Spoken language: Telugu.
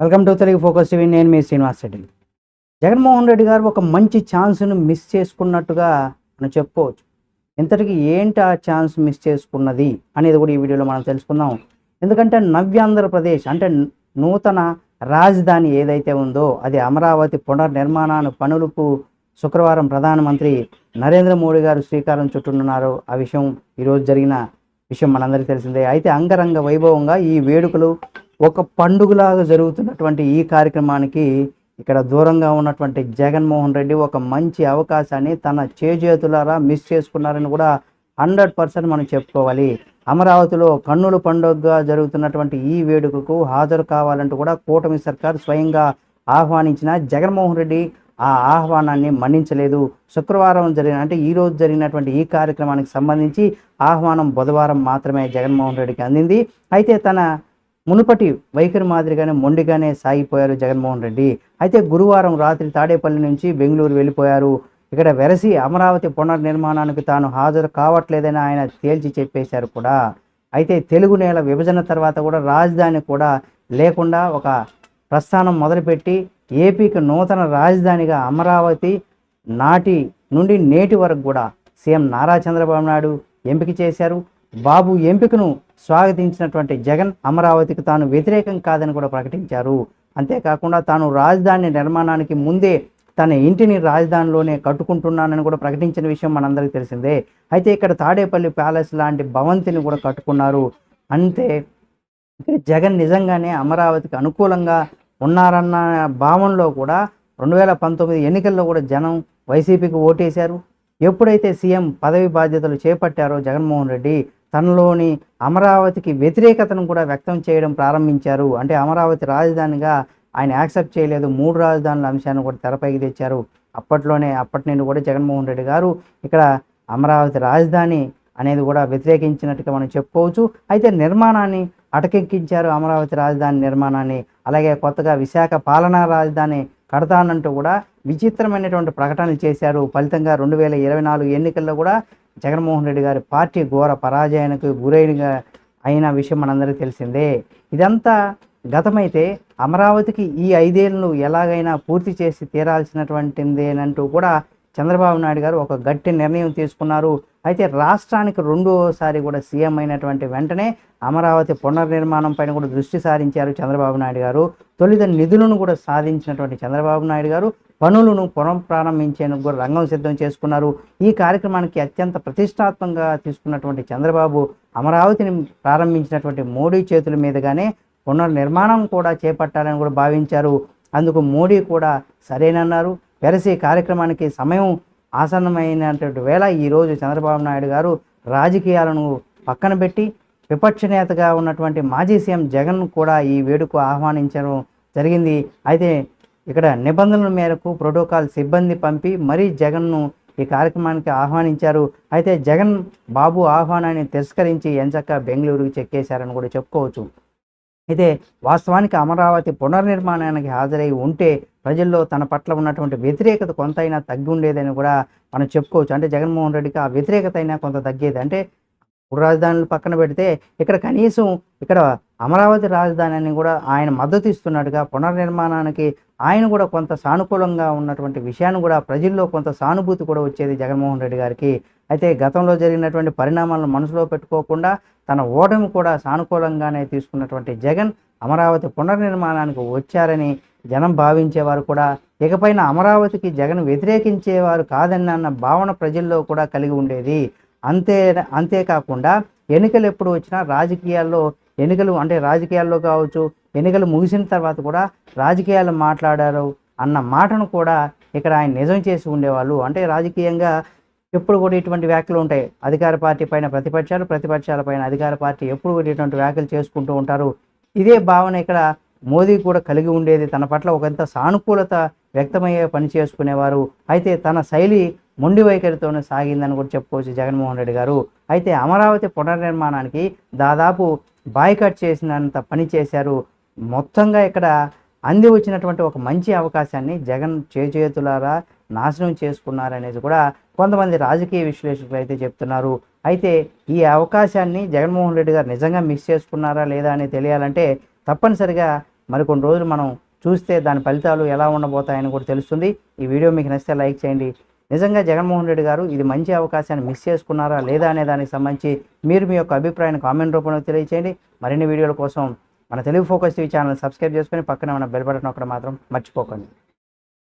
Welcome to Telugu focus TV. నేను మీ శ్రీనివాస్ రెడ్డి. జగన్మోహన్ రెడ్డి గారు ఒక మంచి ఛాన్స్ను మిస్ చేసుకున్నట్టుగా మనం చెప్పుకోవచ్చు. ఇంతటికి ఏంటి ఆ ఛాన్స్ మిస్ చేసుకున్నది అనేది కూడా ఈ వీడియోలో మనం తెలుసుకుందాం. ఎందుకంటే నవ్యాంధ్రప్రదేశ్ అంటే నూతన రాజధాని ఏదైతే ఉందో అది అమరావతి పునర్నిర్మాణ పనులకు శుక్రవారం ప్రధానమంత్రి నరేంద్ర మోడీ గారు శ్రీకారం చుట్టూనున్నారు. ఆ విషయం ఈరోజు జరిగిన విషయం మనందరికీ తెలిసిందే. అయితే అంగరంగ వైభవంగా ఈ వేడుకలు ఒక పండుగలాగా జరుగుతున్నటువంటి ఈ కార్యక్రమానికి ఇక్కడ దూరంగా ఉన్నటువంటి జగన్మోహన్ రెడ్డి ఒక మంచి అవకాశాన్ని తన చేజేతులారా మిస్ చేసుకున్నారని కూడా హండ్రెడ్ పర్సెంట్ మనం చెప్పుకోవాలి. అమరావతిలో కన్నుల పండుగగా జరుగుతున్నటువంటి ఈ వేడుకకు హాజరు కావాలంటూ కూడా కూటమి సర్కార్ స్వయంగా ఆహ్వానించిన జగన్మోహన్ రెడ్డి ఆ ఆహ్వానాన్ని మన్నించలేదు. శుక్రవారం జరిగిన అంటే ఈ రోజు జరిగినటువంటి ఈ కార్యక్రమానికి సంబంధించి ఆహ్వానం బుధవారం మాత్రమే జగన్మోహన్ రెడ్డికి అందింది. అయితే తన మునుపటి వైఖరి మాదిరిగానే మొండిగానే సాగిపోయారు జగన్మోహన్ రెడ్డి. అయితే గురువారం రాత్రి తాడేపల్లి నుంచి బెంగళూరు వెళ్ళిపోయారు. ఇక్కడ వెరసి అమరావతి పునర్నిర్మాణానికి తాను హాజరు కావట్లేదని ఆయన తేల్చి చెప్పేశారు కూడా. అయితే తెలుగు నేల విభజన తర్వాత కూడా రాజధాని కూడా లేకుండా ఒక ప్రస్థానం మొదలుపెట్టి ఏపీకి నూతన రాజధానిగా అమరావతి నాటి నుండి నేటి వరకు కూడా సీఎం నారా చంద్రబాబు నాయుడు ఎంపిక చేశారు. బాబు ఎంపికను స్వాగతించినటువంటి జగన్ అమరావతికి తాను వ్యతిరేకం కాదని కూడా ప్రకటించారు. అంతేకాకుండా తాను రాజధాని నిర్మాణానికి ముందే తన ఇంటిని రాజధానిలోనే కట్టుకుంటున్నానని కూడా ప్రకటించిన విషయం మనందరికీ తెలిసిందే. అయితే ఇక్కడ తాడేపల్లి ప్యాలెస్ లాంటి భవంతిని కూడా కట్టుకున్నారు. అంతే ఇక్కడ జగన్ నిజంగానే అమరావతికి అనుకూలంగా ఉన్నారన్న భావనలో కూడా రెండు వేల పంతొమ్మిది ఎన్నికల్లో కూడా జనం వైసీపీకి ఓటేశారు. ఎప్పుడైతే సీఎం పదవి బాధ్యతలు చేపట్టారో జగన్మోహన్ రెడ్డి తనలోని అమరావతికి వ్యతిరేకతను కూడా వ్యక్తం చేయడం ప్రారంభించారు. అంటే అమరావతి రాజధానిగా ఆయన యాక్సెప్ట్ చేయలేదు. మూడు రాజధానుల అంశాన్ని కూడా తెరపైకి తెచ్చారు. అప్పట్లోనే అప్పటి నుండి కూడా జగన్మోహన్ రెడ్డి గారు ఇక్కడ అమరావతి రాజధాని అనేది కూడా వ్యతిరేకించినట్టుగా మనం చెప్పుకోవచ్చు. అయితే నిర్మాణాన్ని అటకెక్కించారు అమరావతి రాజధాని నిర్మాణాన్ని. అలాగే కొత్తగా విశాఖ పాలనా రాజధాని కడతానంటూ కూడా విచిత్రమైనటువంటి ప్రకటనలు చేశారు. ఫలితంగా రెండు వేల ఇరవై నాలుగు ఎన్నికల్లో కూడా జగన్మోహన్ రెడ్డి గారి పార్టీ ఘోర పరాజయానికి గురైన అయిన విషయం మనందరికీ తెలిసిందే. ఇదంతా గతమైతే అమరావతికి ఈ ఐదేళ్ళను ఎలాగైనా పూర్తి చేసి తీరాల్సినటువంటిదేనంటూ కూడా చంద్రబాబు నాయుడు గారు ఒక గట్టి నిర్ణయం తీసుకున్నారు. అయితే రాష్ట్రానికి రెండోసారి కూడా సీఎం అయినటువంటి వెంటనే అమరావతి పునర్నిర్మాణం పైన కూడా దృష్టి సారించారు చంద్రబాబు నాయుడు గారు. తొలిత నిధులను కూడా సాధించినటువంటి చంద్రబాబు నాయుడు గారు. పనులను పునః ప్రారంభించేందుకు కూడా రంగం సిద్ధం చేసుకున్నారు. ఈ కార్యక్రమానికి అత్యంత ప్రతిష్టాత్మకంగా తీసుకున్నటువంటి చంద్రబాబు అమరావతిని ప్రారంభించినటువంటి మోడీ చేతుల మీదుగానే పునర్నిర్మాణం కూడా చేపట్టాలని కూడా భావించారు. అందుకు మోడీ కూడా సరేనన్నారు. వెరసి కార్యక్రమానికి సమయం ఆసన్నమైనటువంటి వేళ ఈరోజు చంద్రబాబు నాయుడు గారు రాజకీయాలను పక్కన పెట్టి విపక్ష నేతగా ఉన్నటువంటి మాజీ సీఎం జగన్ కూడా ఈ వేడుక ఆహ్వానించడం జరిగింది. అయితే ఇక్కడ నిబంధనల మేరకు ప్రోటోకాల్ సిబ్బంది పంపి మరీ జగన్ను ఈ కార్యక్రమానికి ఆహ్వానించారు. అయితే జగన్ బాబు ఆహ్వానాన్ని తిరస్కరించి ఎంచక్క బెంగళూరుకి చెక్కేశారని కూడా చెప్పుకోవచ్చు. అయితే వాస్తవానికి అమరావతి పునర్నిర్మాణానికి హాజరై ఉంటే ప్రజల్లో తన పట్ల ఉన్నటువంటి వ్యతిరేకత కొంతైనా తగ్గి ఉండేదని కూడా మనం చెప్పుకోవచ్చు. అంటే జగన్మోహన్ రెడ్డికి ఆ వ్యతిరేకత అయినా కొంత తగ్గేది. అంటే మూడు రాజధానులు పక్కన పెడితే ఇక్కడ కనీసం ఇక్కడ అమరావతి రాజధానిని కూడా ఆయన మద్దతు ఇస్తున్నట్టుగా పునర్నిర్మాణానికి ఆయన కూడా కొంత సానుకూలంగా ఉన్నటువంటి విషయాన్ని కూడా ప్రజల్లో కొంత సానుభూతి కూడా వచ్చేది జగన్మోహన్ రెడ్డి గారికి. అయితే గతంలో జరిగినటువంటి పరిణామాలను మనసులో పెట్టుకోకుండా తన ఓటమి కూడా సానుకూలంగానే తీసుకున్నటువంటి జగన్ అమరావతి పునర్నిర్మాణానికి వచ్చారని జనం భావించేవారు కూడా. ఇకపైన అమరావతికి జగన్ వ్యతిరేకించేవారు కాదని అన్న భావన ప్రజల్లో కూడా కలిగి ఉండేది. అంతే అంతేకాకుండా ఎన్నికలు ఎప్పుడు వచ్చినా రాజకీయాల్లో ఎన్నికలు అంటే రాజకీయాల్లో కావచ్చు ఎన్నికలు ముగిసిన తర్వాత కూడా రాజకీయాలు మాట్లాడారు అన్న మాటను కూడా ఇక్కడ ఆయన నిజం చేసి ఉండేవాళ్ళు. అంటే రాజకీయంగా ఎప్పుడు కూడా ఇటువంటి వ్యాఖ్యలు ఉంటాయి. అధికార పార్టీ పైన ప్రతిపక్షాలు ప్రతిపక్షాల పైన అధికార పార్టీ ఎప్పుడు కూడా ఇటువంటి వ్యాఖ్యలు చేసుకుంటూ ఉంటారు. ఇదే భావన ఇక్కడ మోదీ కూడా కలిగి ఉండేది. తన పట్ల ఒకంత సానుకూలత వ్యక్తమయ్యే పని చేసుకునేవారు. అయితే తన శైలి మొండి వైఖరితోనే సాగిందని కూడా చెప్పుకోవచ్చు జగన్మోహన్ రెడ్డి గారు. అయితే అమరావతి పునర్నిర్మాణానికి దాదాపు బాయ్కట్ చేసినంత పని చేశారు. మొత్తంగా ఇక్కడ అంది వచ్చినటువంటి ఒక మంచి అవకాశాన్ని జగన్ చేతులారా నాశనం చేసుకున్నారనేది కూడా కొంతమంది రాజకీయ విశ్లేషకులు అయితే చెప్తున్నారు. అయితే ఈ అవకాశాన్ని జగన్మోహన్ రెడ్డి గారు నిజంగా మిస్ చేసుకున్నారా లేదా అని తెలియాలంటే తప్పనిసరిగా మరికొన్ని రోజులు మనం చూస్తే దాని ఫలితాలు ఎలా ఉండబోతాయని కూడా తెలుస్తుంది. ఈ వీడియో మీకు నచ్చితే లైక్ చేయండి. నిజంగా జగన్మోహన్ రెడ్డి గారు ఇది మంచి అవకాశాన్ని మిస్ చేసుకున్నారా లేదా అనే దానికి సంబంధించి మీరు మీ యొక్క అభిప్రాయాన్ని కామెంట్ రూపంలో తెలియచేయండి. మరిన్ని వీడియోల కోసం మన Telugu focus TV channel subscribe చేసుకొని పక్కన మన బెల్ బటన్ ఒకటి మాత్రం మర్చిపోకండి.